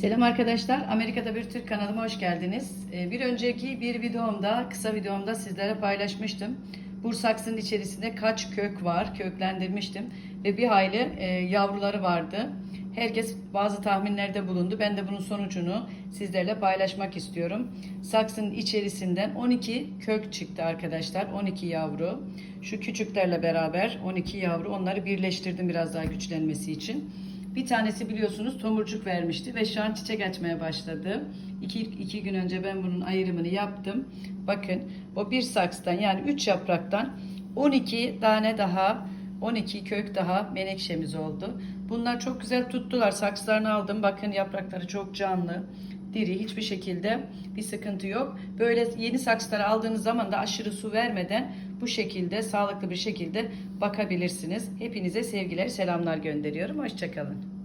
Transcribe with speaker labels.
Speaker 1: Selam arkadaşlar. Amerika'da bir Türk kanalıma hoş geldiniz. Ee, Bir önceki bir videomda, kısa videomda sizlere paylaşmıştım. Bu saksının içerisinde kaç kök var, köklendirmiştim. Ve bir hayli e, yavruları vardı. Herkes bazı tahminlerde bulundu. Ben de bunun sonucunu sizlerle paylaşmak istiyorum. Saksının içerisinden 12 kök çıktı arkadaşlar. 12 yavru. Şu küçüklerle beraber 12 yavru. Onları birleştirdim biraz daha güçlenmesi için. Bir tanesi biliyorsunuz tomurcuk vermişti ve şu an çiçek açmaya başladı. İki, iki gün önce ben bunun ayrımını yaptım. Bakın o bir sakstan yani 3 yapraktan 12 tane daha 12 kök daha menekşemiz oldu. Bunlar çok güzel tuttular. Sakslarını aldım. Bakın yaprakları çok canlı. Diri hiçbir şekilde bir sıkıntı yok. Böyle yeni saksları aldığınız zaman da aşırı su vermeden bu şekilde sağlıklı bir şekilde bakabilirsiniz. Hepinize sevgiler, selamlar gönderiyorum. Hoşçakalın.